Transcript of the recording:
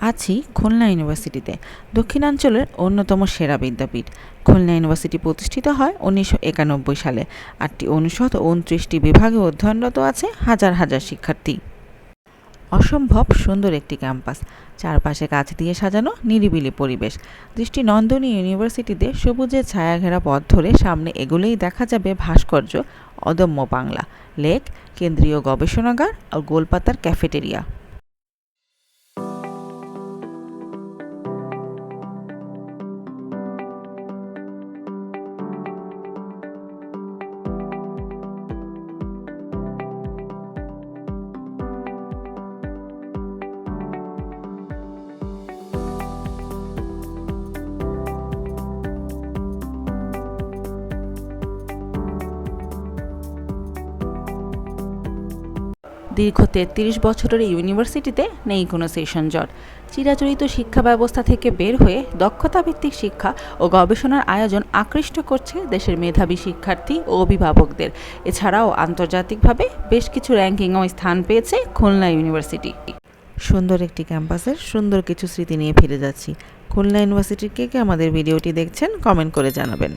আছি খুলনা ইউনিভার্সিটিতে। দক্ষিণাঞ্চলের অন্যতম সেরা বিদ্যাপীঠ। খুলনা ইউনিভার্সিটি প্রতিষ্ঠিত হয় উনিশশো একানব্বই সালে। আটটি অনুষদ ও উনত্রিশটি বিভাগে অধ্যয়নরত আছে হাজার হাজার শিক্ষার্থী। অসম্ভব সুন্দর একটি ক্যাম্পাস। চারপাশে গাছ দিয়ে সাজানো নিরিবিলি পরিবেশ। দৃষ্টি নন্দনী ইউনিভার্সিটিতে সবুজের ছায়াঘেরা পথ ধরে সামনে এগুলেই দেখা যাবে ভাস্কর্য, অদম্য বাংলা, লেক, কেন্দ্রীয় গবেষণাগার ও গোলপাতার ক্যাফেটেরিয়া। দীর্ঘ তেত্রিশ বছরের ইউনিভার্সিটিতে নেই কোনো সেশন জট। চিরাচরিত শিক্ষা ব্যবস্থা থেকে বের হয়ে দক্ষতাভিত্তিক শিক্ষা ও গবেষণার আয়োজন আকৃষ্ট করছে দেশের মেধাবী শিক্ষার্থী ও অভিভাবকদের। এছাড়াও আন্তর্জাতিকভাবে বেশ কিছু র্যাঙ্কিংও স্থান পেয়েছে খুলনা ইউনিভার্সিটি। সুন্দর একটি ক্যাম্পাসের সুন্দর কিছু স্মৃতি নিয়ে ফিরে যাচ্ছি। খুলনা ইউনিভার্সিটির কে কে আমাদের ভিডিওটি দেখছেন, কমেন্ট করে জানাবেন।